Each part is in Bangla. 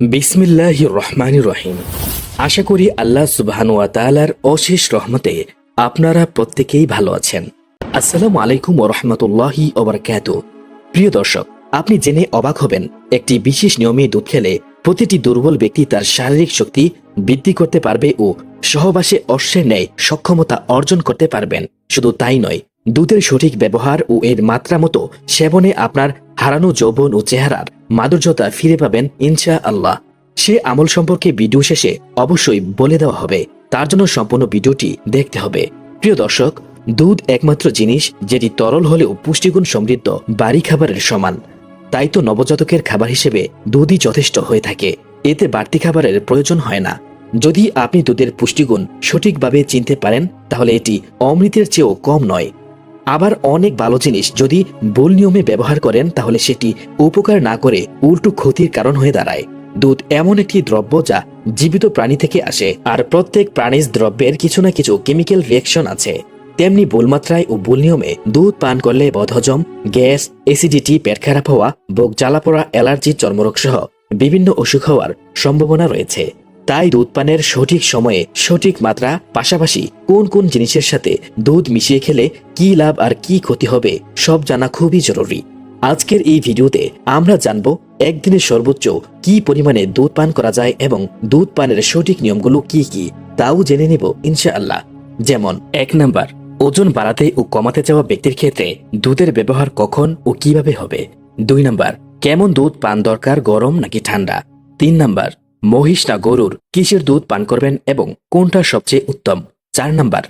বিসমিল্লাহ রহমান রহিম আশা করি আল্লাহ সুবহান ওয়া তাআলার অশেষ রহমতে আপনারা প্রত্যেকেই ভালো আছেন। আসসালামু আলাইকুম রাহমাতুল্লাহি ওয়া বারাকাতুহু প্রিয় দর্শক, আপনি জেনে অবাক হবেন, একটি বিশেষ নিয়মে দুধ খেলে প্রতিটি দুর্বল ব্যক্তি তার শারীরিক শক্তি বৃদ্ধি করতে পারবে ও সহবাসে অশ্বের ন্যায় সক্ষমতা অর্জন করতে পারবেন। শুধু তাই নয় দুধের সঠিক ব্যবহার ও এর মাত্রা মতো সেবনে আপনার হারানো যৌবন ও চেহারার মাধুর্যতা ফিরে পাবেন ইনশা আল্লাহ সে আমল সম্পর্কে ভিডিও শেষে অবশ্যই বলে দেওয়া হবে। তার জন্য সম্পূর্ণ ভিডিওটি দেখতে হবে। প্রিয় দর্শক, দুধ একমাত্র জিনিস যেটি তরল হলেও পুষ্টিগুণ সমৃদ্ধ, বাড়ি খাবারের সমান। তাই তো নবজাতকের খাবার হিসেবে দুধই যথেষ্ট হয়ে থাকে। এতে বাড়তি খাবারের প্রয়োজন হয় না। যদি আপনি দুধের পুষ্টিগুণ সঠিকভাবে চিনতে পারেন, তাহলে এটি অমৃতের চেয়েও কম নয়। আবার অনেক ভালো জিনিস যদি ভুল নিয়মে ব্যবহার করেন, তাহলে সেটি উপকার না করে উল্টো ক্ষতির কারণ হয়ে দাঁড়ায়। দুধ এমন একটি দ্রব্য যা জীবিত প্রাণী থেকে আসে, আর প্রত্যেক প্রাণীজ দ্রব্যের কিছু না কিছু কেমিক্যাল রিয়াকশন আছে। তেমনি ভুলমাত্রায় ও ভুল নিয়মে দুধ পান করলে বদহজম, গ্যাস অ্যাসিডিটি পেট খারাপ হওয়া, বুক জ্বালা পড়া অ্যালার্জি চর্মরোগ সহ বিভিন্ন অসুখ হওয়ার সম্ভাবনা রয়েছে। তাই দুধ পানের সঠিক সময়ে সঠিক মাত্রা, পাশাপাশি কোন কোন জিনিসের সাথে দুধ মিশিয়ে খেলে কি লাভ আর কি ক্ষতি হবে, সব জানা খুবই জরুরি। আজকের এই ভিডিওতে আমরা জানব একদিনে সর্বোচ্চ কি পরিমাণে দুধ পান করা যায় এবং দুধ পানের সঠিক নিয়মগুলো কি কি, তাও জেনে নেব ইনশাআল্লাহ। যেমন, এক নাম্বার, ওজন বাড়াতে ও কমাতে চাওয়া ব্যক্তির ক্ষেত্রে দুধের ব্যবহার কখন ও কীভাবে হবে। দুই নাম্বার, কেমন দুধ পান দরকার, গরম নাকি ঠান্ডা। তিন নাম্বার মহিষ না গরুর কিসের দুধ পান করবেন এবং কোনটা সবচেয়ে উত্তম? চার নাম্বার,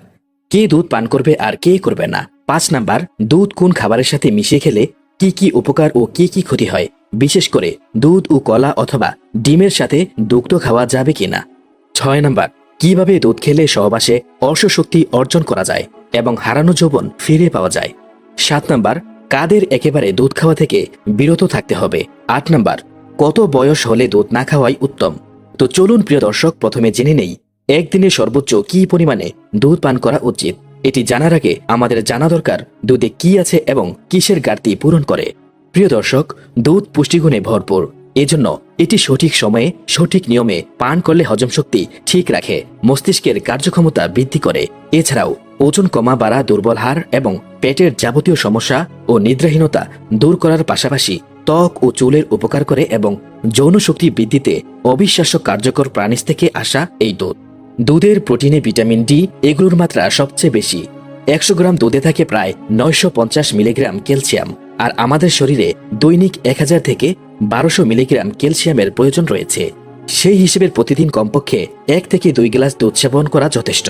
কে দুধ পান করবে আর কে করবে না? পাঁচ নাম্বার, দুধ কোন খাবারের সাথে মিশিয়ে খেলে কি কি উপকার ও কি কি ক্ষতি হয়? বিশেষ করে দুধ ও কলা অথবা ডিমের সাথে দুগ্ধ খাওয়া যাবে কিনা ছয় নাম্বার, কীভাবে দুধ খেলে সহবাসে অর্শশক্তি অর্জন করা যায় এবং হারানো যৌবন ফিরে পাওয়া যায়? সাত নাম্বার, কাদের একেবারে দুধ খাওয়া থেকে বিরত থাকতে হবে? আট নাম্বার কত বয়স হলে দুধ না খাওয়াই উত্তম? তো চলুন প্রিয় দর্শক, প্রথমে জেনে নেই, একদিনে সর্বোচ্চ কি পরিমাণে দুধ পান করা উচিত? এটি জানার আগে আমাদের জানা দরকার, দুধে কি আছে এবং কিসের ঘাটতি পূরণ করে। প্রিয় দর্শক, দুধ পুষ্টিগুণে ভরপুর। এজন্য এটি সঠিক সময়ে, সঠিক নিয়মে পান করলে হজম শক্তি ঠিক রাখে, মস্তিষ্কের কার্যক্ষমতা বৃদ্ধি করে। এছাড়াও, ওজন কমা, বাড়া, দুর্বল হার এবং পেটের যাবতীয় সমস্যা ও নিদ্রাহীনতা দূর করার পাশাপাশি ত্বক ও চুলের উপকার করে এবং যৌন শক্তি বৃদ্ধিতে অবিশ্বাস্য কার্যকর প্রাণীজ থেকে আসা এই দুধ। দুধের প্রোটিনে ভিটামিন ডি, এগুলোর মাত্রা সবচেয়ে বেশি। একশো গ্রাম দুধে থাকে প্রায় নয়শো পঞ্চাশ মিলিগ্রাম ক্যালসিয়াম আর আমাদের শরীরে দৈনিক এক হাজার থেকে বারোশো মিলিগ্রাম ক্যালসিয়ামের প্রয়োজন রয়েছে। সেই হিসেবে প্রতিদিন কমপক্ষে এক থেকে দুই গ্লাস দুধ সেবন করা যথেষ্ট।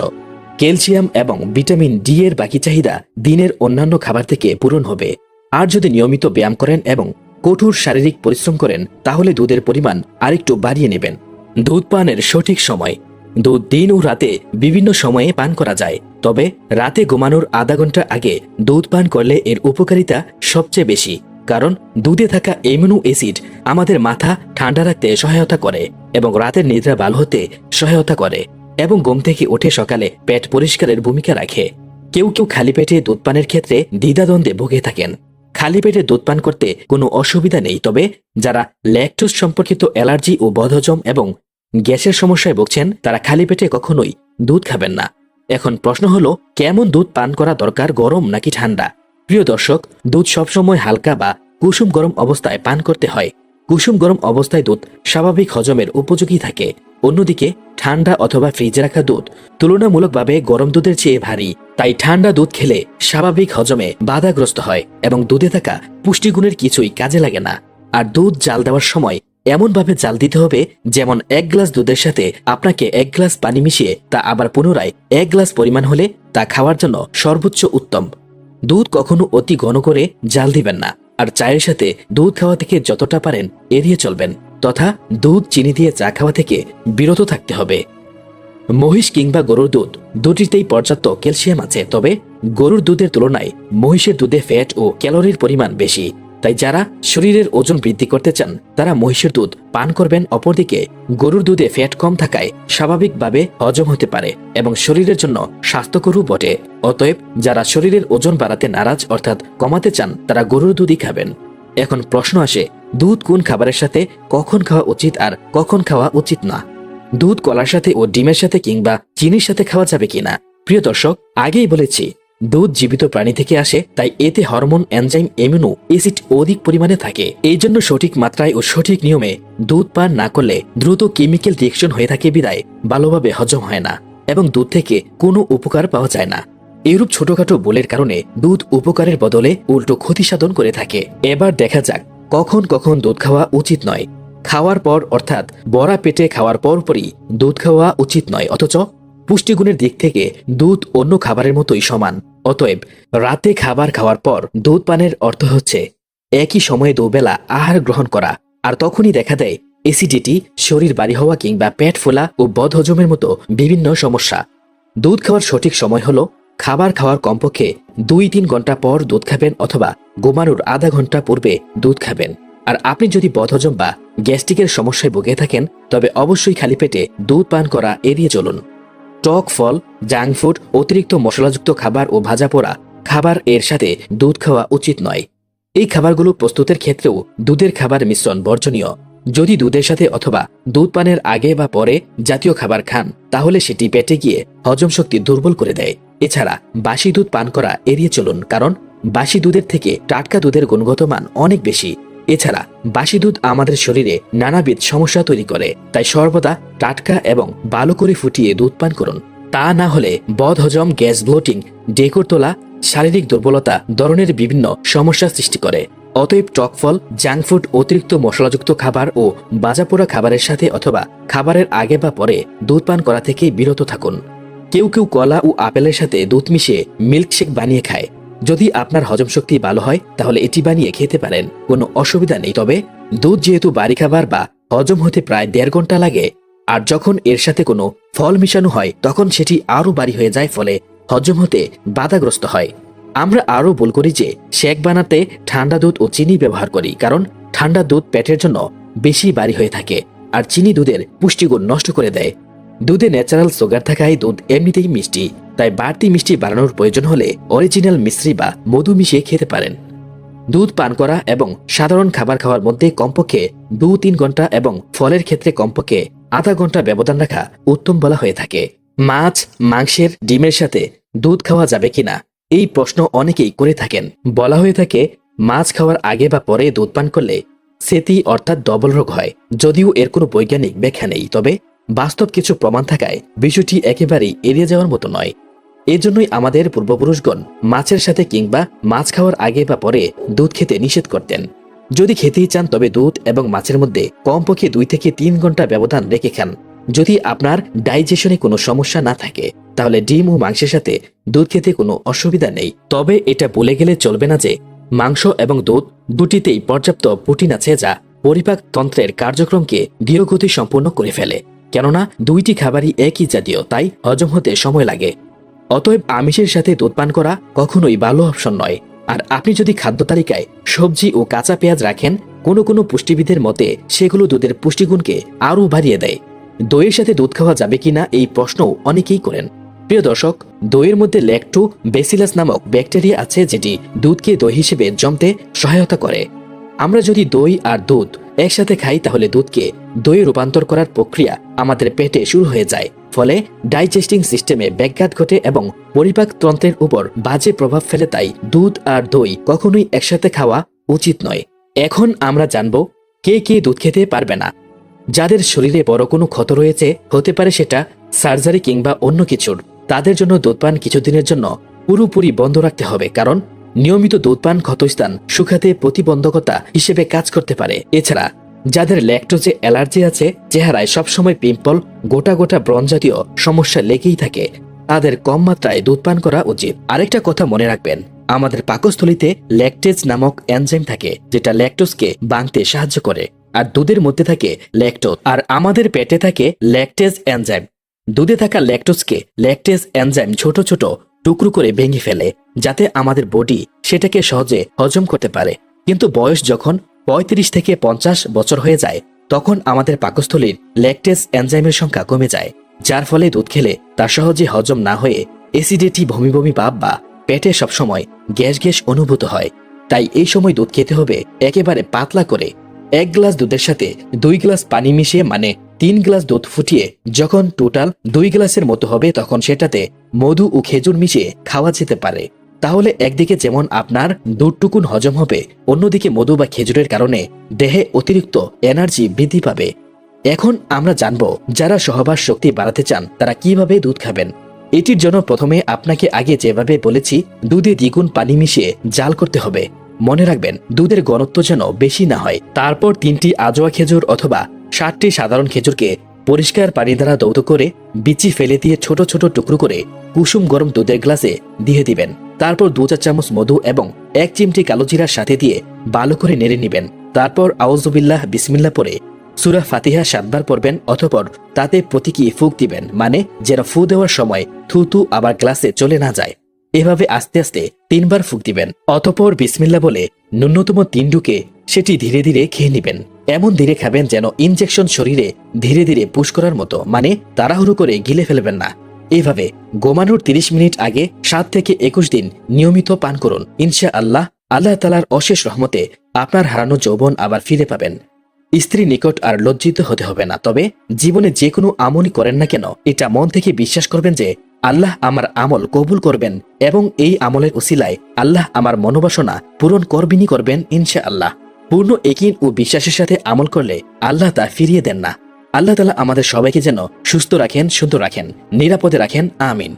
ক্যালসিয়াম এবং ভিটামিন ডি এর বাকি চাহিদা দিনের অন্যান্য খাবার থেকে পূরণ হবে। আর যদি নিয়মিত ব্যায়াম করেন এবং কঠোর শারীরিক পরিশ্রম করেন, তাহলে দুধের পরিমাণ আরেকটু বাড়িয়ে নেবেন। দুধ পানের সঠিক সময়। দুধ দিন ও রাতে বিভিন্ন সময়ে পান করা যায়, তবে রাতে ঘুমানোর আধা ঘণ্টা আগে দুধ পান করলে এর উপকারিতা সবচেয়ে বেশি, কারণ দুধে থাকা এমিনো অ্যাসিড আমাদের মাথা ঠান্ডা রাখতে সহায়তা করে এবং রাতের নিদ্রা ভালো হতে সহায়তা করে এবং ঘুম থেকে উঠে সকালে পেট পরিষ্কারের ভূমিকা রাখে। কেউ কেউ খালি পেটে দুধ পানের ক্ষেত্রে দ্বিধাদ্বন্দ্বে ভুগে থাকেন। খালি পেটে দুধ পান করতে কোনো অসুবিধা নেই, তবে যারা ল্যাকটোজ সম্পর্কিত অ্যালার্জি ও বদহজম এবং গ্যাসের সমস্যায় ভুগছেন, তারা খালি পেটে কখনোই দুধ খাবেন না। এখন প্রশ্ন হলো, কেমন দুধ পান করা দরকার, গরম নাকি ঠান্ডা? প্রিয় দর্শক, দুধ সবসময় হালকা বা কুসুম গরম অবস্থায় পান করতে হয়। কুসুম গরম অবস্থায় দুধ স্বাভাবিক হজমের উপযোগী থাকে। অন্যদিকে, ঠান্ডা অথবা ফ্রিজে রাখা দুধ তুলনামূলকভাবে গরম দুধের চেয়ে ভারী। তাই ঠান্ডা দুধ খেলে স্বাভাবিক হজমে বাধাগ্রস্ত হয় এবং দুধে থাকা পুষ্টিগুণের কিছুই কাজে লাগে না। আর দুধ জাল দেওয়ার সময় এমনভাবে জাল দিতে হবে, যেমন এক গ্লাস দুধের সাথে আপনাকে এক গ্লাস পানি মিশিয়ে তা আবার পুনরায় এক গ্লাস পরিমাণ হলে তা খাওয়ার জন্য সর্বোচ্চ উত্তম। দুধ কখনো অতি ঘন করে জাল দিবেন না, আর চায়ের সাথে দুধ খাওয়া থেকে যতটা পারেন এড়িয়ে চলবেন। তথা দুধ, চিনি দিয়ে চা খাওয়া থেকে বিরত থাকতে হবে। মহিষ কিংবা গরুর দুধ দুটিতেই পর্যাপ্ত ক্যালসিয়াম আছে, তবে গরুর দুধের তুলনায় মহিষের দুধে ফ্যাট ও ক্যালোরির পরিমাণ বেশি। তাই যারা শরীরের ওজন বৃদ্ধি করতে চান, তারা মহিষের দুধ পান করবেন। অপরদিকে, গরুর দুধে ফ্যাট কম থাকায় স্বাভাবিকভাবে হজম হতে পারে এবং শরীরের জন্য স্বাস্থ্যকরও বটে। অতএব, যারা শরীরের ওজন বাড়াতে নারাজ অর্থাৎ কমাতে চান, তারা গরুর দুধই খাবেন। এখন প্রশ্ন আসে, দুধ কোন খাবারের সাথে কখন খাওয়া উচিত আর কখন খাওয়া উচিত না? দুধ কলার সাথে ও ডিমের সাথে কিংবা চিনির সাথে খাওয়া যাবে কিনা? প্রিয় দর্শক, আগেই বলেছি, দুধ জীবিত প্রাণী থেকে আসে, তাই এতে হরমোন, এনজাইম এমিনো এসিড অধিক পরিমাণে থাকে। এই জন্য সঠিক মাত্রায় ও সঠিক নিয়মে দুধ পান না করলে দ্রুত কেমিক্যাল রিয়েকশন হয়ে থাকে বিদায়, ভালোভাবে হজম হয় না এবং দুধ থেকে কোনো উপকার পাওয়া যায় না। এরূপ ছোটখাটো বলের কারণে দুধ উপকারের বদলে উল্টো ক্ষতি সাধন করে থাকে। এবার দেখা যাক, কখন কখন দুধ খাওয়া উচিত নয়। খাওয়ার পর, অর্থাৎ বড়া পেটে খাওয়ার পরপরই দুধ খাওয়া উচিত নয়, অথচ পুষ্টিগুণের দিক থেকে দুধ অন্য খাবারের মতোই সমান। অতএব রাতে খাবার খাওয়ার পর দুধ পানের অর্থ হচ্ছে একই সময়ে দুবেলা আহার গ্রহণ করা, আর তখনই দেখা দেয় এসিডিটি, শরীর বাড়ি হওয়া কিংবা পেট ফোলা ও বদহজমের মতো বিভিন্ন সমস্যা। দুধ খাওয়ার সঠিক সময় হলো খাবার খাওয়ার কমপক্ষে দুই তিন ঘণ্টা পর দুধ খাবেন অথবা ঘুমানোর আধা ঘণ্টা পূর্বে দুধ খাবেন। আর আপনি যদি বদহজম বা গ্যাস্ট্রিকের সমস্যায় ভুগে থাকেন, তবে অবশ্যই খালি পেটে দুধ পান করা এড়িয়ে চলুন। টক ফল, জাঙ্ক ফুড, অতিরিক্ত মশলাযুক্ত খাবার ও ভাজা পোড়া খাবার এর সাথে দুধ খাওয়া উচিত নয়। এই খাবারগুলো প্রস্তুতের ক্ষেত্রেও দুধের খাবার মিশ্রণ বর্জনীয়। যদি দুধের সাথে অথবা দুধ পানের আগে বা পরে জাতীয় খাবার খান, তাহলে সেটি পেটে গিয়ে হজম শক্তি দুর্বল করে দেয়। এছাড়া বাসি দুধ পান করা এড়িয়ে চলুন, কারণ বাসি দুধের থেকে টাটকা দুধের গুণগত মান অনেক বেশি। এছাড়া বাসি দুধ আমাদের শরীরে নানাবিধ সমস্যা তৈরি করে, তাই সর্বদা টাটকা এবং ভালো করে ফুটিয়ে দুধ পান করুন। তা না হলে বদহজম, গ্যাস ব্লোটিং, ডেকোর তোলা, শারীরিক দুর্বলতা ধরনের বিভিন্ন সমস্যা সৃষ্টি করে। অতএব টক ফল, জাঙ্ক ফুড, অতিরিক্ত মশলাযুক্ত খাবার ও বাজাপোড়া খাবারের সাথে অথবা খাবারের আগে বা পরে দুধ পান করা থেকে বিরত থাকুন। কেউ কেউ কলা ও আপেলের সাথে দুধ মিশিয়ে মিল্কশেক বানিয়ে খায়। যদি আপনার হজম শক্তি ভালো হয়, তাহলে এটি বানিয়ে খেতে পারেন। কোনো অসুবিধা নেই, তবে দুধ যেহেতু বাড়ি খাবার বা হজম হতে প্রায় দেড় ঘণ্টা লাগে, আর যখন এর সাথে কোনো ফল মিশানো হয়, তখন সেটি আরও বাড়ি হয়ে যায়, ফলে হজম হতে বাধাগ্রস্ত হয়। আমরা আরও ভুল করি যে, শেক বানাতে ঠান্ডা দুধ ও চিনি ব্যবহার করি, কারণ ঠান্ডা দুধ পেটের জন্য বেশি বাড়ি হয়ে থাকে, আর চিনি দুধের পুষ্টিগুণ নষ্ট করে দেয়। দুধে ন্যাচারাল সুগার থাকায় দুধ এমনিতেই মিষ্টি, তাই বাড়তি মিষ্টি বাড়ানোর প্রয়োজন হলে অরিজিনাল মিশ্রি বা মধু মিশিয়ে খেতে পারেন। দুধ পান করা এবং সাধারণ খাবার খাওয়ার মধ্যে কমপক্ষে দু তিন ঘণ্টা এবং ফলের ক্ষেত্রে কমপক্ষে আধা ঘণ্টা ব্যবধান রাখা উত্তম বলা হয়ে থাকে। মাছ, মাংসের, ডিমের সাথে দুধ খাওয়া যাবে কিনা? এই প্রশ্ন অনেকেই করে থাকেন। বলা হয়ে থাকে, মাছ খাওয়ার আগে বা পরে দুধ পান করলে সেতি অর্থাৎ ডবল রোগ হয়, যদিও এর কোনো বৈজ্ঞানিক ব্যাখ্যা নেই, তবে বাস্তব কিছু প্রমাণ থাকায় বিষয়টি একেবারেই এড়িয়ে যাওয়ার মতো নয়। এজন্যই আমাদের পূর্বপুরুষগণ মাছের সাথে কিংবা মাছ খাওয়ার আগে বা পরে দুধ খেতে নিষেধ করতেন। যদি খেতেই চান তবে দুধ এবং মাছের মধ্যে কমপক্ষে দুই থেকে তিন ঘণ্টা ব্যবধান রেখে খান। যদি আপনার ডাইজেশনে কোনো সমস্যা না থাকে, তাহলে ডিম ও মাংসের সাথে দুধ খেতে কোনো অসুবিধা নেই। তবে এটা বলে গেলে চলবে না যে মাংস এবং দুধ দুটিতেই পর্যাপ্ত প্রোটিন আছে যা পরিপাকতন্ত্রের কার্যক্রমকে ধীরগতি সম্পূর্ণ করে ফেলে। কেননা দুইটি খাবারই একই জাতীয়, তাই হজম হতে সময় লাগে। অতএব আমিষের সাথে দুধ পান করা কখনোই ভালো অপশন নয়। আর আপনি যদি খাদ্য তালিকায় সবজি ও কাঁচা পেঁয়াজ রাখেন, কোনো কোনো পুষ্টিবিদের মতে সেগুলো দুধের পুষ্টিগুণকে আরও বাড়িয়ে দেয়। দইয়ের সাথে দুধ খাওয়া যাবে কিনা এই প্রশ্নও অনেকেই করেন। প্রিয় দর্শক, দইয়ের মধ্যে ল্যাকটো বেসিলাস নামক ব্যাকটেরিয়া আছে যেটি দুধকে দই হিসেবে জমতে সহায়তা করে। আমরা যদি দই আর দুধ একসাথে খাই তাহলে দুধকে দই রূপান্তর করার প্রক্রিয়া আমাদের পেটে শুরু হয়ে যায়। ফলে ডাইজেস্টিং সিস্টেমে ব্যাঘাত ঘটে এবং পরিপাক তন্ত্রের উপর বাজে প্রভাব ফেলে তাই দুধ আর দই কখনোই একসাথে খাওয়া উচিত নয়। এখন আমরা জানব কে কে দুধ খেতে পারবে না। যাদের শরীরে বড় কোনো ক্ষত রয়েছে, হতে পারে সেটা সার্জারি কিংবা অন্য কিছুর। তাদের জন্য দুধ পান কিছুদিনের জন্য পুরোপুরি বন্ধ রাখতে হবে, কারণ নিয়মিত দুধ পান ক্ষতস্থান সুখাতে প্রতিবন্ধকতা হিসেবে কাজ করতে পারে। এছাড়া, যাদের ল্যাকটোজে অ্যালার্জি আছে, চেহারায় সবসময় পিম্পল, গোটা গোটা ব্রণ জাতীয় সমস্যা লেগেই থাকে। তাদের কম মাত্রায় দুধ পান করা উচিত। আরেকটা কথা মনে রাখবেন, আমাদের পাকস্থলিতে ল্যাকটেজ নামক এনজাইম থাকে, যেটা ল্যাকটোজকে বাঁধতে সাহায্য করে। আর দুধের মধ্যে থাকে ল্যাকটোজ, আর আমাদের পেটে থাকে ল্যাকটেজ এনজাইম। দুধে থাকা ল্যাকটোজকে ল্যাকটেজ এনজাইম ছোট ছোট টুকরো করে ভেঙে ফেলে, যাতে আমাদের বডি সেটাকে সহজে হজম করতে পারে। কিন্তু বয়স যখন পঁয়ত্রিশ থেকে পঞ্চাশ বছর হয়ে যায়, তখন আমাদের পাকস্থলীর ল্যাকটেস এনজাইমের সংখ্যা কমে যায়, যার ফলে দুধ খেলে তা সহজে হজম না হয়ে অ্যাসিডিটি, বমি বমি ভাব বা পেটে সবসময় গ্যাস গ্যাস অনুভূত হয়। তাই এই সময় দুধ খেতে হবে একেবারে পাতলা করে। এক গ্লাস দুধের সাথে দুই গ্লাস পানি মিশিয়ে মানে তিন গ্লাস দুধ ফুটিয়ে যখন টোটাল দুই গ্লাসের মতো হবে, তখন সেটাতে মধু ও খেজুর মিশিয়ে খাওয়া যেতে পারে। তাহলে একদিকে যেমন আপনার দুধটুকুন হজম হবে, অন্যদিকে মধু বা খেজুরের কারণে দেহে অতিরিক্ত এনার্জি বৃদ্ধি পাবে। এখন আমরা জানব, যারা সহবাস শক্তি বাড়াতে চান, তারা কীভাবে দুধ খাবেন? এটির জন্য প্রথমে আপনাকে আগে যেভাবে বলেছি, দুধে দ্বিগুণ পানি মিশিয়ে জাল করতে হবে। মনে রাখবেন, দুধের ঘনত্ব যেন বেশি না হয়। তারপর তিনটি আজোয়া খেজুর অথবা ষাটটি সাধারণ খেজুরকে পরিষ্কার পানি দ্বারা দৌত করে বিচি ফেলে দিয়ে ছোট ছোট টুকরো করে কুসুম গরম দুধের গ্লাসে দিয়ে দিবেন। তারপর দু চার চামচ মধু এবং এক চিমটি কালো জিরার সাথে দিয়ে ভালো করে নেড়ে নিবেন। তারপর আউজুবিল্লাহ বিসমিল্লা পরে সুরা ফাতিহা সাতবার পড়বেন অথপর তাতে প্রতীকী ফুক দিবেন মানে যেন ফু দেওয়ার সময় থুতু আবার গ্লাসে চলে না যায়। এভাবে আস্তে আস্তে তিনবার ফুক দিবেন। অতপর বিসমিল্লা বলে ন্যূনতম তিন ঢুকে সেটি ধীরে ধীরে খেয়ে নিবেন। এমন ধীরে খাবেন যেন ইনজেকশন শরীরে ধীরে ধীরে পুশ করার মতো মানে তাড়াহুড়ো করে গিলে ফেলবেন না। এইভাবে গোমানোর তিরিশ মিনিট আগে সাত থেকে একুশ দিন নিয়মিত পান করুন। ইনশা আল্লাহ আল্লাহ তালার অশেষ রহমতে আপনার হারানো যৌবন আবার ফিরে পাবেন। স্ত্রী নিকট আর লজ্জিত হতে হবে না, তবে জীবনে যে কোনো আমলই করেন না কেন, এটা মন থেকে বিশ্বাস করবেন যে আল্লাহ আমার আমল কবুল করবেন এবং এই আমলের উসিলায় আল্লাহ আমার মনোবাসনা পূরণ করবেনই করবেন ইনশা আল্লাহ পূর্ণ একিন ও বিশ্বাসের সাথে আমল করলে আল্লাহ তা ফিরিয়ে দেন না। আল্লাহ তালা আমাদের সবাইকে যেন সুস্থ রাখেন শুদ্ধ রাখেন, নিরাপদে রাখেন, আমিন।